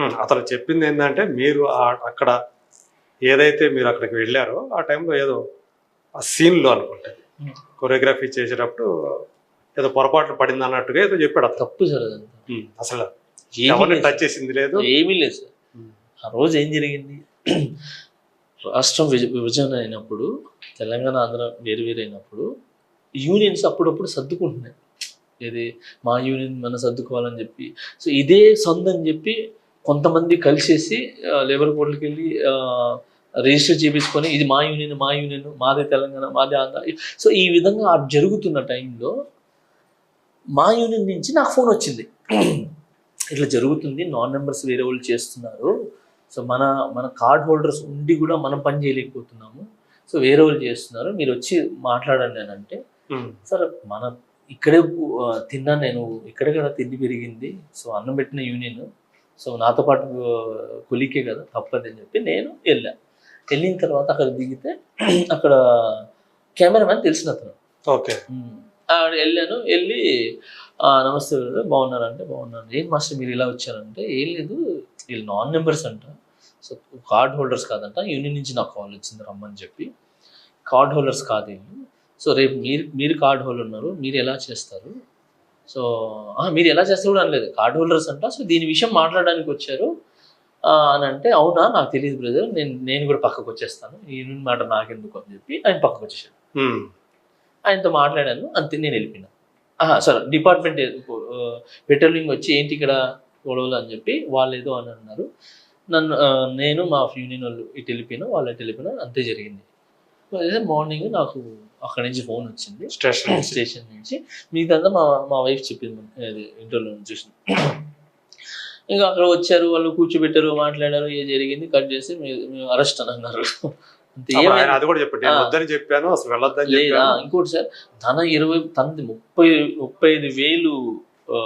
అతను చెప్పింది ఏంటంటే మీరు అక్కడ ఏదైతే మీరు అక్కడికి వెళ్ళారో ఆ టైంలో ఏదో ఆ సీన్లో అనుకుంటే. కొరియోగ్రఫీ చేసేటప్పుడు ఏదో పొరపాట్లు పడింది అన్నట్టుగా ఏదో చెప్పాడు అతను. తప్పు అసలు ఎవరిని టచ్. చేసింది లేదు. ఏమీ లేదు సార్. ఆ రోజు ఏం జరిగింది? రాష్ట్రం విభ- విభజన అయినప్పుడు తెలంగాణ ఆంధ్ర వేరు వేరు అయినప్పుడు యూనియన్స్ అప్పుడప్పుడు సర్దుకుంటున్నాయి. ఇది మా యూనియన్ మనం సర్దుకోవాలని చెప్పి. సో ఇదే సొంత అని చెప్పి కొంతమంది కలిసేసి లేబర్ కోర్టుకి వెళ్ళి రిజిస్టర్ చేపించుకొని ఇది మా యూనియన్ మా యూనియన్ మాదే తెలంగాణ మాదే ఆంధ్ర సో ఈ విధంగా జరుగుతున్న టైంలో మా యూనియన్ నుంచి నాకు ఫోన్ వచ్చింది. ఇట్లా జరుగుతుంది నాన్ మెంబర్స్ వేరే వాళ్ళు చేస్తున్నారు. సో మన మన కార్డ్ హోల్డర్స్ ఉండి కూడా మనం పని చేయలేకపోతున్నాము. సో వేరే వాళ్ళు చేస్తున్నారు మీరు వచ్చి మాట్లాడండి అని అంటే సార్ మన ఇక్కడే ఆ, తిన్నా నేను ఇక్కడే కదా తిండి పెరిగింది. సో అన్నం పెట్టిన యూనియన్ సో నాతో పాటు కొలికే కదా తప్పదు అని చెప్పి నేను వెళ్ళా. వెళ్ళిన తర్వాత అక్కడ దిగితే అక్కడ కెమెరామెన్ తెలిసిన అతను. ఓకే. ఆవిడ వెళ్ళాను వెళ్ళి "ఆ, నమస్తే బాగున్నారంటే బాగున్నాను. ఏం మాస్టర్ మీరు ఇలా వచ్చారంటే ఏం లేదు వీళ్ళు నాన్ మెంబర్స్ అంట. సో కార్డ్ హోల్డర్స్ కాదంట యూనియన్ నుంచి నాకు కాల్ వచ్చింది రమ్మని చెప్పి. కార్డ్ హోల్డర్స్ కాదు వీళ్ళు సో రేపు మీరు మీరు కార్డ్ హోల్డర్ ఉన్నారు మీరు ఎలా చేస్తారు? సో "ఆ, మీరు ఎలా చేస్తారు కూడా అనలేదు. కార్డ్ హోల్డర్స్ అంట సో దీని విషయం మాట్లాడడానికి వచ్చారు. అని అంటే అవునా నాకు తెలియదు బ్రదర్ నేను నేను కూడా పక్కకు వచ్చేస్తాను. ఈ మాట నాకెందుకు అని చెప్పి ఆయన పక్కకు వచ్చేసాడు ఉమ్, ఆయనతో మాట్లాడాను అంతే నేను వెళ్ళిపోయినా. సరే డిపార్ట్మెంట్ పెట్రోలింగ్ వచ్చి ఏంటి ఇక్కడ గొడవలు అని చెప్పి వాళ్ళు ఏదో అని అన్నారు. నన్ను నేను మా యూనియన్ వాళ్ళు ఇటు వెళ్ళిపోయినా వాళ్ళు ఇటు వెళ్ళిపోయినా అంతే జరిగింది. మార్నింగ్ నాకు అక్కడి నుంచి ఫోన్ వచ్చింది. స్టేషన్ నుంచి. స్టేషన్ నుంచి. మిగతా మా మా వైఫ్ చెప్పింది అది ఇంటర్వ్యూలో చూసి ఇంకా అక్కడ వచ్చారు వాళ్ళు కూర్చోబెట్టారు మాట్లాడారు ఏ జరిగింది కట్ చేసి మేము అరెస్ట్ అని అన్నారు. అంతే చెప్పాను అసలు లేదా ఇంకోటి సార్ తన ఇరవై తనది ముప్పై ముప్పై ఐదు వేలు ఆ,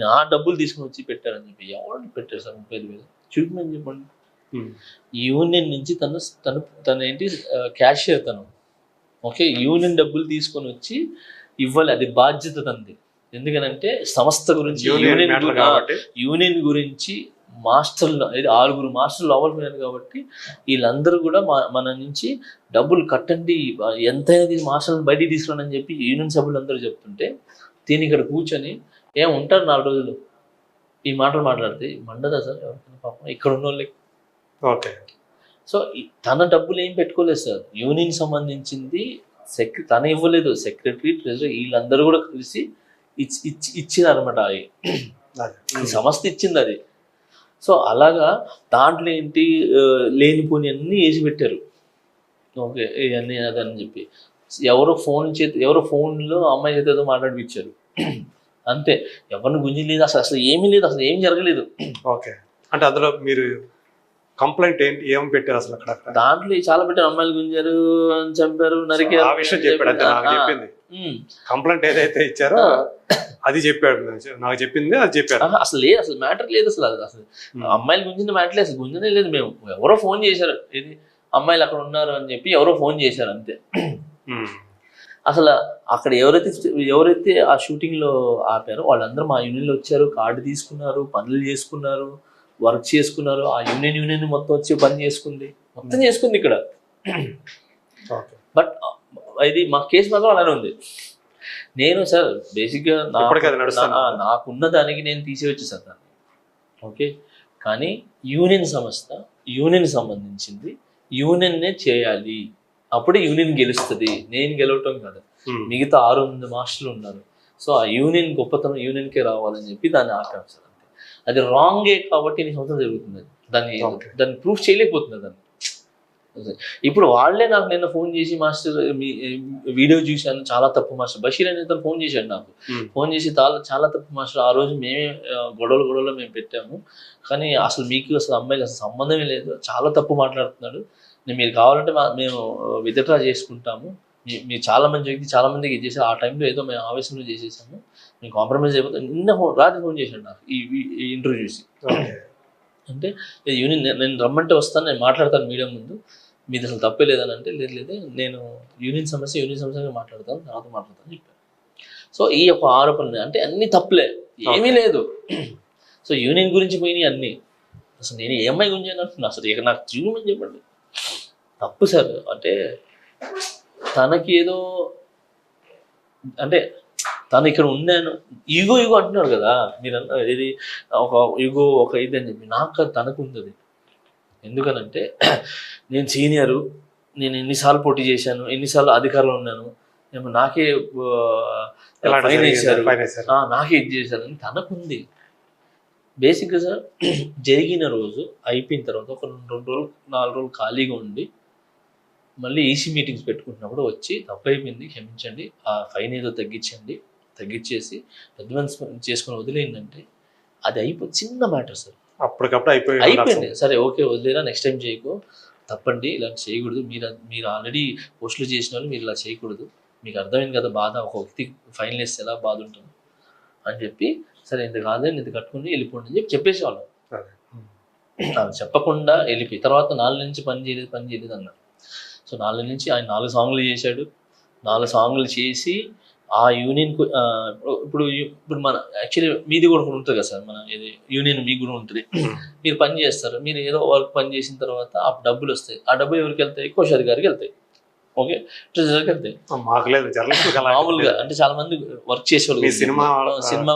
నా డబ్బులు తీసుకుని వచ్చి పెట్టారని చెప్పి ఎవరు పెట్టారు సార్ ముప్పై ఐదు వేలు? చూపమని చెప్పండి. యూనియన్ నుంచి తను తను తను ఏంటి క్యాషియర్ తను. ఓకే యూనియన్ డబ్బులు తీసుకొని వచ్చి ఇవ్వాలి. అది బాధ్యత తనది. ఎందుకనంటే సంస్థ గురించి యూనియన్ యూనియన్ గురించి మాస్టర్లు ఇది ఆరుగురు మాస్టర్లు అవ్వకపోయినారు కాబట్టి వీళ్ళందరూ కూడా మన నుంచి డబ్బులు కట్టండి. ఎంతైనా మాస్టర్లు బయటికి తీసుకురండి అని చెప్పి యూనియన్ సభ్యులందరూ చెప్తుంటే దీని ఇక్కడ కూర్చొని ఏం ఉంటారు నాలుగు రోజులు? ఈ మాటలు మాట్లాడితే మండదా సార్? ఎవరికైనా పాపం? ఇక్కడ ఉన్న వాళ్ళకి ఓకే. సో తన డబ్బులు ఏం పెట్టుకోలేదు సార్. యూనియన్ సంబంధించింది సెక్ర తన ఇవ్వలేదు. సెక్రటరీ ట్రెజరీ వీళ్ళందరూ కూడా కలిసి ఇచ్చి ఇచ్చి ఇచ్చినారన్నమాట అవి అదే. ఈ సంస్థ ఇచ్చింది అది. సో అలాగా దాంట్లో ఏంటి లేనిపోని అన్నీ వేసి పెట్టారు. ఓకే ఇవన్నీ అదని చెప్పి. ఎవరో ఫోన్ చేతి ఎవరో ఫోన్లో అమ్మాయి చేత ఏదో మాట్లాడిపించారు అంతే. ఎవరిని గుంజి లేదు అసలు అసలు ఏమీ లేదు అసలు ఏం జరగలేదు. ఓకే. అంటే అందులో మీరు కంప్లైంట్ ఏంటి? ఏం పెట్టారు అసలు అక్కడ? దాంట్లో చాలా పెట్టారు. అమ్మాయిలు గుంజారు అని చంపారు నరికారు ఆ విషయం చెప్పాడు అంతే నాకు చెప్పింది. కంప్లైంట్ ఏదైతే ఇచ్చారో అది చెప్పాడు నాకు చెప్పింది అది చెప్పారు. ఆహా, అసలు లేదు అసలు మ్యాటర్ లేదు అసలు అది అసలు. అమ్మాయిలు గుంజిన మ్యాటర్ లేదు అసలు గుంజనే లేదు. మేము ఎవరో ఫోన్ చేశారు. ఇది అమ్మాయిలు అక్కడ ఉన్నారు అని చెప్పి ఎవరో ఫోన్ చేశారు అంతే. అసలు అక్కడ ఎవరైతే ఎవరైతే ఆ షూటింగ్లో ఆపారో వాళ్ళందరూ మా యూనియన్లో వచ్చారు కార్డు తీసుకున్నారు పనులు చేసుకున్నారు. వర్క్ చేసుకున్నారు. ఆ యూనియన్ యూనియన్ మొత్తం వచ్చి పని చేసుకుంది. మొత్తం చేసుకుంది ఇక్కడ. బట్ ఇది మా కేసు మాత్రం అలానే ఉంది. నేను సార్ బేసిక్గా నాకున్న దానికి నేను తీసేవచ్చు సార్ దాన్ని. ఓకే కానీ యూనియన్ సంస్థ యూనియన్ సంబంధించింది యూనియన్నే చేయాలి. అప్పుడే యూనియన్ గెలుస్తుంది. నేను గెలవటం కాదు. ఉమ్, మిగతా ఆరు మంది మాస్టర్లు ఉన్నారు. సో ఆ యూనియన్ గొప్పతనం యూనియన్కే రావాలని చెప్పి దాన్ని అంతే అది రాంగే కాబట్టి ఇన్ని సంవత్సరాలు జరుగుతుంది. దాన్ని. దాన్ని ప్రూఫ్ చేయలేకపోతున్నారు దాన్ని. ఇప్పుడు వాళ్ళే నాకు నిన్న ఫోన్ చేసి మాస్టర్ మీ వీడియో చూశాను చాలా తప్పు మాస్టర్ బషీర్ అనే అతను ఫోన్ చేశాడు నాకు. ఫోన్ చేసి చాలా చాలా తప్పు మాస్టర్ ఆ రోజు మేమే గొడవలు గొడవలు మేము పెట్టాము. కానీ అసలు మీకు అసలు అమ్మాయికి అసలు సంబంధమే లేదు. చాలా తప్పు మాట్లాడుతున్నాడు. నేను మీరు కావాలంటే మేము విత్డ్రా చేసుకుంటాము. మీ- మీరు చాలా మంది వ్యక్తి చాలా మందికి ఇది చేశారు. ఆ టైంలో ఏదో మేము ఆవేశంలో చేసేసాము. మేము కాంప్రమైజ్ అయిపోతాం నిన్న ఫోన్ రాత్రి ఫోన్ చేశాడు నాకు ఈ ఇంటర్వ్యూ చూసి. అంటే "ఏ యూనియన్ నేను- నేను రమ్మంటే వస్తాను నేను మాట్లాడతాను మీడియా ముందు. మీది అసలు తప్పే లేదని అంటే లేదు లేదు నేను యూనియన్ సమస్య యూనియన్ సమస్యగా మాట్లాడతాను తర్వాత మాట్లాడతాను చెప్పాను సో ఈ యొక్క ఆరోపణలు అంటే అన్ని తప్పులే. ఏమీ లేదు. సో యూనియన్ గురించి పోయినాయి అన్ని. అసలు నేను ఏ అమ్మాయి గురించి అంటున్నా అసలు ఇక నాకు చూడమని చెప్పండి? తప్పు సార్. అంటే తనకి ఏదో అంటే తను ఇక్కడ ఉన్నాను ఈగో ఈగో అంటున్నారు కదా. మీరు ఇది ఒక ఈగో ఒక ఇది అని చెప్పి. నాకు తనకు ఉంది అది. ఎందుకనంటే నేను సీనియరు నేను ఎన్నిసార్లు పోటీ చేశాను ఎన్నిసార్లు అధికారంలో ఉన్నాను. ఏమో నాకే ఫైన్ వేశారు. నాకే ఇది చేశారని తనకుంది. బేసిక్గా సార్ జరిగిన రోజు అయిపోయిన తర్వాత ఒక రెండు రోజులు నాలుగు రోజులు ఖాళీగా ఉండి మళ్ళీ ఈసీ మీటింగ్స్ పెట్టుకుంటున్నప్పుడు వచ్చి తప్పు అయిపోయింది క్షమించండి. ఆ ఫైన్ ఏదో తగ్గించండి. తగ్గించేసి అడ్వాన్స్ చేసుకొని వదిలేయండి అది అయిపో చిన్న మ్యాటర్ సార్. అప్పటికప్పుడు అయిపోయి అయిపోయింది. సరే ఓకే వదిలేరా నెక్స్ట్ టైం చేయకు. తప్పండి ఇలా చేయకూడదు. మీరు మీరు ఆల్రెడీ పోస్టులు చేసిన వాళ్ళు మీరు ఇలా చేయకూడదు. మీకు అర్థమైంది కదా బాధ ఒక వ్యక్తి ఫైన్ వేస్తే ఎలా బాధ ఉంటుంది అని చెప్పి సరే ఇంత కాదని ఇంత కట్టుకుని వెళ్ళిపోండి అని చెప్పి చెప్పేసేవాళ్ళం. చెప్పకుండా వెళ్ళిపోయి తర్వాత నాలుగు నుంచి పని చేయలేదు పని చేయలేదు అన్నారు. సో నాలుగు నుంచి ఆయన నాలుగు సాంగ్లు చేశాడు. నాలుగు సాంగ్లు చేసి ఆ యూనియన్ ఇప్పుడు ఇప్పుడు మన యాక్చువల్లీ మీది కూడా ఉంటుంది కదా సార్ మన ఇది యూనియన్ మీకు కూడా ఉంటుంది. మీరు పని చేస్తారు మీరు ఏదో వర్క్ పని చేసిన తర్వాత ఆ డబ్బులు వస్తాయి. ఆ డబ్బులు ఎవరికి వెళ్తాయి? కోశారి గారికి వెళ్తాయి. ఓకే? ట్రెజర్కి వెళ్తాయి. మామూలుగా అంటే చాలా మంది వర్క్ చేసేవాళ్ళు సినిమా సినిమా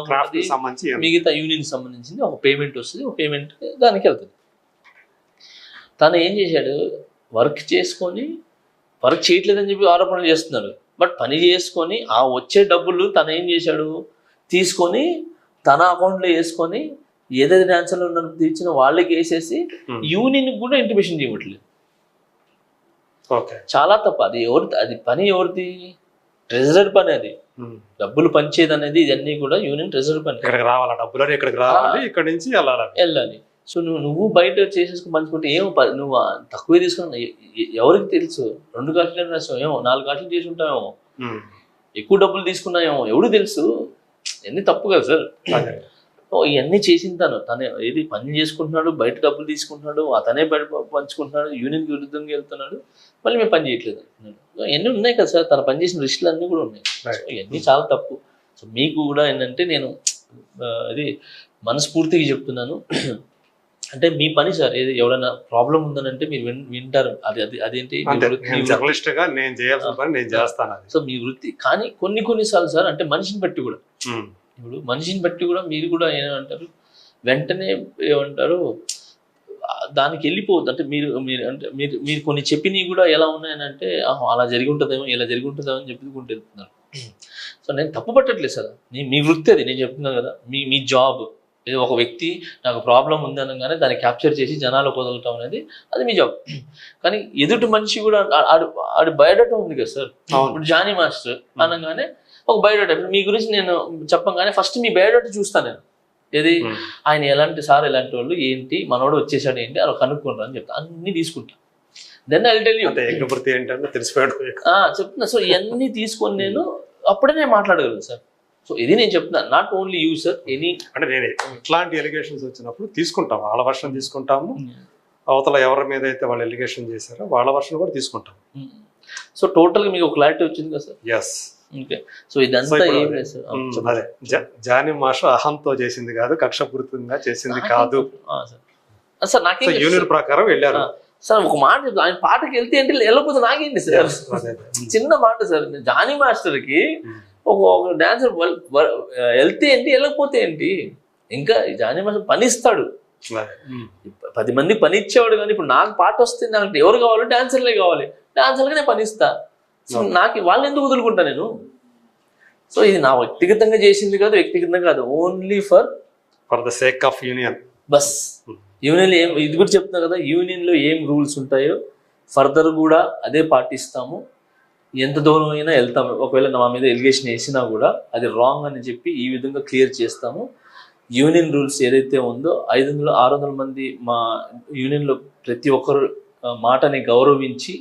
మిగతా యూనియన్ సంబంధించింది ఒక పేమెంట్ వస్తుంది ఒక పేమెంట్ దానికి వెళ్తుంది. తను ఏం చేశాడు? వర్క్ చేసుకొని వర్క్ చేయట్లేదని చెప్పి ఆరోపణలు చేస్తున్నాడు బట్ పని చేసుకొని ఆ వచ్చే డబ్బులు తను ఏం చేశాడు? తీసుకొని తన అకౌంట్లో వేసుకొని ఏదైతే డాన్సర్లు ఉన్న తీర్చిన వాళ్ళకి వేసేసి Hmm. యూనియన్కి కూడా ఇంటిమేషన్ చేయట్లేదు చాలా తప్పు. అది ఎవరి అది పని ఎవరిది? ట్రెజరర్ పని అది. ఉమ్. డబ్బులు పంచేది అనేది ఇవన్నీ కూడా యూనియన్ ట్రెజరర్ పని. ఇక్కడికి రావాలా? డబ్బులు ఇక్కడికి రావాలి. ఇక్కడ నుంచి వెళ్ళాలి. వెళ్ళాలి. సో నువ్వు నువ్వు బయట చేసేసుకుని పంచుకుంటే ఏమో నువ్వు తక్కువే ఎ- ఎవరికి తెలుసు? రెండు కాసులు రాస్తావు ఏమో నాలుగు కాసులు చేసి ఉంటావేమో. ఉమ్. ఎక్కువ డబ్బులు తీసుకున్నాయేమో. ఎవడు తెలుసు? ఎన్ని తప్పు కదా సార్. ఇవన్నీ చేసిన తను. తను ఏది పని చేసుకుంటున్నాడు బయట డబ్బులు తీసుకుంటున్నాడు అతనే బయట పంచుకుంటున్నాడు యూనియన్కి విరుద్ధంగా వెళ్తున్నాడు మళ్ళీ మేము పని చేయట్లేదు ఇవన్నీ ఉన్నాయి కదా సార్. తను పనిచేసిన రిస్టులు అన్నీ కూడా ఉన్నాయి. ఇవన్నీ చాలా తప్పు. సో మీకు కూడా ఏంటంటే నేను అది మనస్ఫూర్తిగా చెప్తున్నాను. అంటే మీ పని సార్ ఏది ఎవరైనా ప్రాబ్లం ఉందనంటే మీరు విన్ వింటారు. అది అది అదేంటి? మీ అంతే వృత్తి- నేను మీ జర్నలిస్ట్గా నేను చేయాల్సిన పని నేను చేస్తాను సో మీ వృత్తి కానీ కొన్ని కొన్నిసార్లు సార్ అంటే మనిషిని బట్టి కూడా. ఇప్పుడు మనిషిని బట్టి కూడా మీరు కూడా ఏమంటారు వెంటనే ఏమంటారు దానికి వెళ్ళిపోవద్దు. అంటే మీరు మీరు అంటే మీరు మీరు కొన్ని చెప్పినవి కూడా ఎలా ఉన్నాయని అంటే అలా జరిగి ఉంటుందేమో ఇలా జరిగి ఉంటుందేమో అని చెప్పుకుంటూ వెళ్తున్నారు సో నేను తప్పు పట్టట్లేదు సార్. మీ వృత్తి అది నేను చెప్తున్నాను కదా. మీ మీ జాబ్. ఏదో ఒక వ్యక్తి నాకు ప్రాబ్లం ఉంది అనగానే దాన్ని క్యాప్చర్ చేసి జనాలకు వదలటం అనేది అది మీ జాబ్. కానీ ఎదుటి మనిషి కూడా ఆడు ఆడి బయోడేటా ఉంది కదా సార్? ఇప్పుడు జానీ మాస్టర్ అనగానే ఒక బయోడేటా. మీ గురించి నేను చెప్పంగానే ఫస్ట్ మీ బయోడేటా చూస్తాను నేను. ఏది. ఆయన ఎలాంటి సార్ ఎలాంటి వాళ్ళు ఏంటి మనోడు వచ్చేసాడు ఏంటి అలా కనుక్కుంటారు అని చెప్తా. అన్ని తీసుకుంటా. దెన్ ఐ టెల్ యూ అంటే యజ్ఞపూర్తి ఏంటంటే తెలిసిపోయాడు. చెప్తున్నా. సో ఇవన్నీ తీసుకొని నేను అప్పుడే నేను మాట్లాడగలను సార్. సో ఇది నేను చెప్తున్నా not only you sir any అంటే నేను ఇట్లాంటి ఎలిగేషన్స్ వచ్చినప్పుడు తీసుకుంటాం వాళ్ళ వర్షం తీసుకుంటాము. అవతల ఎవరి మీద అయితే వాళ్ళు ఎలిగేషన్ చేశారో వాళ్ళ వర్షం కూడా తీసుకుంటాం సో టోటల్గా మీకు ఒక క్లారిటీ వచ్చింది కదా సార్ ఎస్ ఓకే సో ఇదంతా ఏం లేదు. అదే. జానీ మాష అహంతో చేసింది కాదు కక్షపూరితంగా చేసింది కాదు. సార్ నాకేం తెలుసు యూనియన్ ప్రకారం వెళ్ళారు. సార్ ఒక మాట చెప్తా. ఆయన పాటకి వెళ్తే అంటే వెళ్ళకపోతే నాకేంటి సార్. చిన్న మాట సార్ జానీ మాస్టర్కి ఉమ్. ఒక ఒక డాన్సర్ వెళ్తే ఏంటి వెళ్ళకపోతే ఏంటి? ఇంకా ఈ జానీ మాస్టర్ పని ఇస్తాడు. పది మంది పని ఇచ్చేవాడు కానీ ఇప్పుడు నాకు పాట వస్తే నాకు ఎవరు కావాలి? డాన్సర్లే కావాలి. డాన్సర్లకి నేను పని ఇస్తా సో నాకు వాళ్ళని ఎందుకు వదులుకుంటా నేను? సో ఇది నా వ్యక్తిగతంగా చేసింది కాదు వ్యక్తిగతంగా కాదు. Only for for the sake of union bus union ఏం ఇది కూడా చెప్తున్నా కదా యూనియన్లో ఏం రూల్స్ ఉంటాయో ఫర్దర్ కూడా అదే పాటిస్తాము. ఎంత దూరం అయినా వెళ్తాము ఒకవేళ నా మీద ఎలిగేషన్ వేసినా కూడా అది రాంగ్ అని చెప్పి ఈ విధంగా క్లియర్ చేస్తాము. యూనియన్ రూల్స్ ఏదైతే ఉందో ఐదు వందల ఆరు వందల మంది మా యూనియన్లో ప్రతి ఒక్కరు మాటని గౌరవించి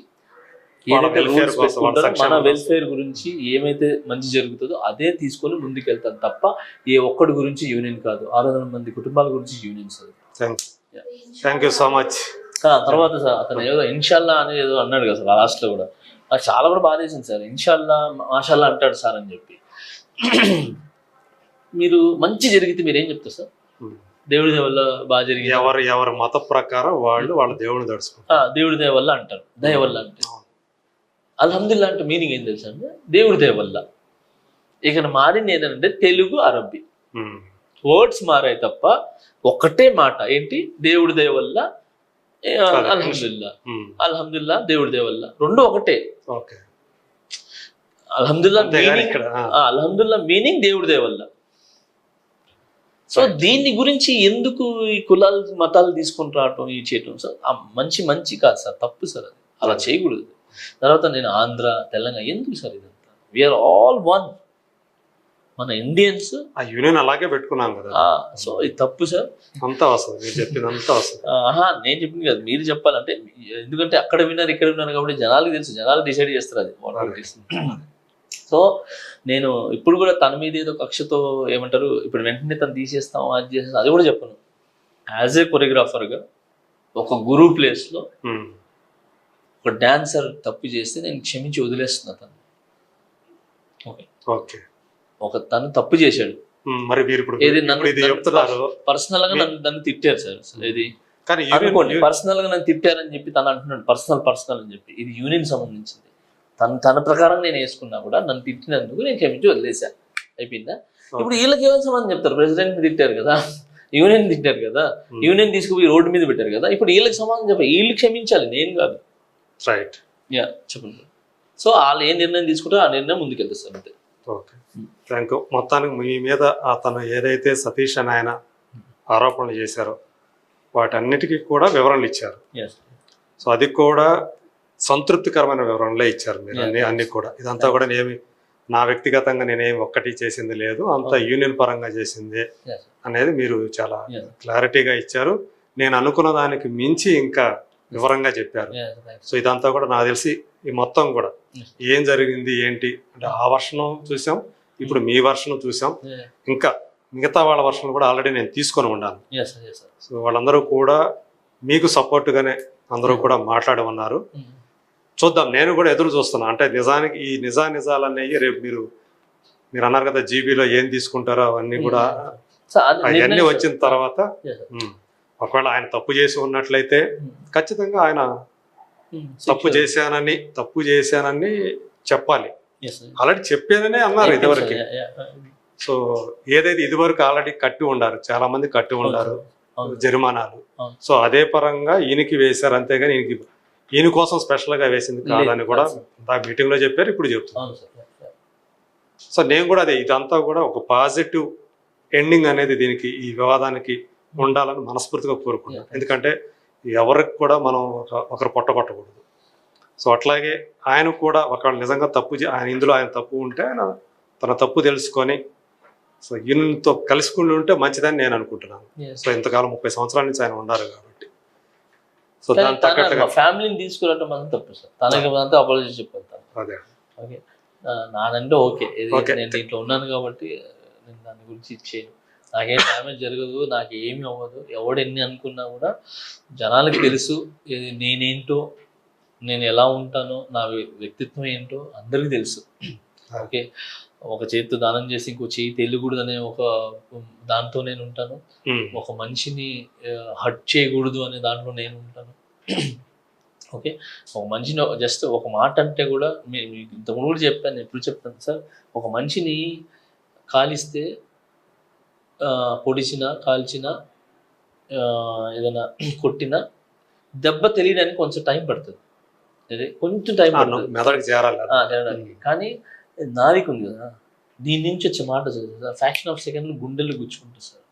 ఏదైతే రూల్స్ పెట్టుకుంటారో మన. వెల్ఫేర్ గురించి ఏమైతే మంచి జరుగుతుందో అదే తీసుకొని ముందుకెళ్తాం తప్ప ఏ ఒక్కడి గురించి యూనియన్ కాదు. ఆరు వందల మంది కుటుంబాల గురించి యూనియన్స్ అది థ్యాంక్ యూ సో మచ్ ఆ తర్వాత సార్ అతను ఏదో ఇన్షాల్లా అనేది ఏదో అన్నాడు కదా సార్ లాస్ట్లో కూడా. నాకు చాలా కూడా బాధ వేసింది సార్. ఇన్షాల్లా మాషాల్లా అంటాడు సార్ అని చెప్పి. మీరు మంచి జరిగితే మీరు ఏం చెప్తారు సార్? దేవుడి వల్ల బాగా జరిగింది. ఎవరు ఎవరి మత ప్రకారం వాళ్ళు వాళ్ళ దేవుని దడుచుకుంటారు. దేవుడి దయ వల్ల అంటారు. దయ వల్ల అంటే అల్హమ్దుల్లా అంటే మీనింగ్ ఏం తెలుసా అంటే దేవుడి దయ వల్ల ఇక మారింది ఏంటంటే తెలుగు అరబ్బీ. వర్డ్స్ మారాయి తప్ప ఒకటే మాట. ఏంటి? దేవుడి దయ వల్ల ఏ, అదే. అల్హమ్దుల్లా. అల్హమ్దుల్లా దేవుడి దయ వల్ల రెండు ఒకటే. అల్హమ్దుల్లా మీనింగ్ అల్హమ్దుల్లా మీనింగ్ దేవుడి దయ వల్ల సో దీన్ని గురించి ఎందుకు ఈ కులాలు మతాలు తీసుకొని రావటం ఈ చేయటం? సార్ ఆ మంచి మంచి కాదు సార్ తప్పు సార్ అది. అలా చేయకూడదు. తర్వాత నేను ఆంధ్ర తెలంగాణ ఎందుకు సార్ ఇదంతా? We are all one Indians ఆ యూనియన్ అలాగే పెట్టుకున్నాం కదా. సో ఇది తప్పు సార్. అంతా వస్తుంది. మీరు చెప్పింది అంతా వస్తుంది ఆహా నేను చెప్పింది కదా. మీరు చెప్పాలంటే ఎందుకంటే అక్కడ విన్నారు ఇక్కడ విన్నారు కాబట్టి జనాలకు తెలుసు. జనాలు డిసైడ్ చేస్తారు అది. సో నేను ఇప్పుడు కూడా తన మీద ఏదో కక్షతో ఏమంటారు ఇప్పుడు వెంటనే తను తీసేస్తాం అది చేస్తాం అది కూడా చెప్పను. యాజ్ ఏ కొరియోగ్రాఫర్గా ఒక గురువు ప్లేస్లో. ఒక డాన్సర్ తప్పు చేస్తే నేను క్షమించి వదిలేస్తున్నా తను. ఓకే ఓకే ఒక తను తప్పు చేశాడు. మరి మీరు ఇప్పుడు ఏది నన్ను- చెప్తున్నారు. పర్సనల్గా నన్ను నన్ను తిట్టారు సార్ ఇది కానీ అనుకోండి పర్సనల్గా నన్ను తిట్టారని చెప్పి తను అంటున్నాడు పర్సనల్ పర్సనల్ అని చెప్పి. ఇది యూనియన్ సంబంధించింది. తన తన ప్రకారం నేను వేసుకున్నా కూడా నన్ను తిట్టినందుకు నేను క్షమించి వదిలేసా అయిపోయిందా? ఇప్పుడు వీళ్ళకి ఏమైనా సంబంధం చెప్తారు? ప్రెసిడెంట్ తిట్టారు కదా. యూనియన్ తిట్టారు కదా. యూనియన్ తీసుకుపోయి రోడ్డు మీద పెట్టారు కదా. ఇప్పుడు వీళ్ళకి సమాధానం చెప్పాలి వీళ్ళు క్షమించాలి. నేను కాదు. రైట్ యా చెప్పండి. సో వాళ్ళు ఏ నిర్ణయం తీసుకుంటారో ఆ నిర్ణయం ముందుకెళ్తారు సార్ అంతే. ఓకే. థ్యాంక్ యూ మొత్తానికి మీ మీద అతను ఏదైతే సతీష్ అని ఆయన ఆరోపణలు చేశారో వాటన్నిటికీ కూడా వివరణలు ఇచ్చారు. సో అది కూడా సంతృప్తికరమైన వివరణలే ఇచ్చారు మీరు. అన్ని అన్ని కూడా. ఇదంతా కూడా నేమి నా వ్యక్తిగతంగా నేనేం ఒక్కటి చేసింది లేదు. అంతా యూనియన్ పరంగా చేసింది అనేది మీరు చాలా. క్లారిటీగా ఇచ్చారు. నేను అనుకున్న దానికి మించి ఇంకా వివరంగా చెప్పారు. సో ఇదంతా కూడా నాకు తెలిసి ఈ మొత్తం కూడా. ఏం జరిగింది ఏంటి? అంటే ఆ వర్షం చూసాం ఇప్పుడు మీ వర్షం చూసాం. ఇంకా మిగతా వాళ్ళ వర్షం కూడా ఆల్రెడీ నేను తీసుకొని ఉన్నాను సో వాళ్ళందరూ కూడా మీకు సపోర్ట్గానే అందరూ కూడా మాట్లాడి ఉన్నారు చూద్దాం నేను కూడా ఎదురు చూస్తున్నా. అంటే నిజానికి ఈ నిజా నిజాలు అనేవి రేపు మీరు మీరు అన్నారు కదా జీబీలో ఏం తీసుకుంటారో అవన్నీ కూడా అది అవన్నీ వచ్చిన. తర్వాత ఒకవేళ ఆయన తప్పు చేసి ఉన్నట్లయితే ఖచ్చితంగా ఆయన తప్పు sure. చేశానని తప్పు చేశానని చెప్పాలి. ఆల్రెడీ చెప్పాననే అన్నారు ఇదివరకు yeah. సో ఏదైతే ఇదివరకు ఆల్రెడీ కట్టి ఉండారు చాలా మంది కట్టి ఉండారు. జరిమానాలు. సో అదే పరంగా ఈయనకి వేశారు అంతేగాని ఈయనకి ఈయన కోసం స్పెషల్గా వేసింది కాదని కూడా. ఆ మీటింగ్లో చెప్పారు ఇప్పుడు చెప్తున్నారు. సో నేను కూడా అదే ఇదంతా కూడా ఒక పాజిటివ్ ఎండింగ్ అనేది దీనికి ఈ వివాదానికి ఉండాలని మనస్ఫూర్తిగా కోరుకున్నాను. ఎందుకంటే ఎవరికి కూడా మనం ఒక- ఒకరు పొట్టగొట్టకూడదు సో అట్లాగే ఆయన కూడా ఒకవేళ నిజంగా తప్పు ఆయన ఇందులో ఆయన తప్పు ఉంటే ఆయన తన తప్పు తెలుసుకొని సో ఈయనతో కలుసుకుని ఉంటే మంచిదని నేను అనుకుంటున్నాను. సో ఇంతకాలం ముప్పై సంవత్సరాల నుంచి ఆయన ఉన్నారు కాబట్టి. సో దాని తగ్గట్టుగా ఫ్యామిలీని తీసుకురావటం మాత్రం తప్పు సార్. తనకి అంతా అపాలజీ చెప్పాను అదే. ఓకే. నాదంటే ఓకే. నేను దీంట్లో ఉన్నాను కాబట్టి నేను దాని గురించి ఇచ్చేయను నాకేం డ్యామేజ్ జరగదు నాకు ఏమి అవ్వదు. ఎవడు ఎన్ని అనుకున్నా కూడా జనాలకు తెలుసు ఇది నేనేంటో నేను ఎలా ఉంటానో నా వ్య- వ్యక్తిత్వం ఏంటో అందరికీ తెలుసు. ఓకే? ఒక చేతితో దానం చేసి ఇంకో చేయి తెలియకూడదు అనే ఒక దాంతో నేను ఉంటాను. ఒక మనిషిని హట్ చేయకూడదు అనే దాంట్లో నేను ఉంటాను. ఓకే? ఒక మనిషిని జస్ట్ ఒక మాట అంటే కూడా ఇంతకుముందు కూడా చెప్పాను నేను ఎప్పుడు చెప్తాను సార్. ఒక మనిషిని కాలిస్తే పొడిచినా కాల్చినా ఏదైనా కొట్టినా దెబ్బ తెలియడానికి కొంచెం టైం పడుతుంది. అదే కొంచెం టైం పడుతుంది. కానీ నావిక ఉంది కదా దీని నుంచి వచ్చే మాట ఫ్యాక్షన్ ఆఫ్ సెకండ్ గుండెలు గుచ్చుకుంటుంది సార్.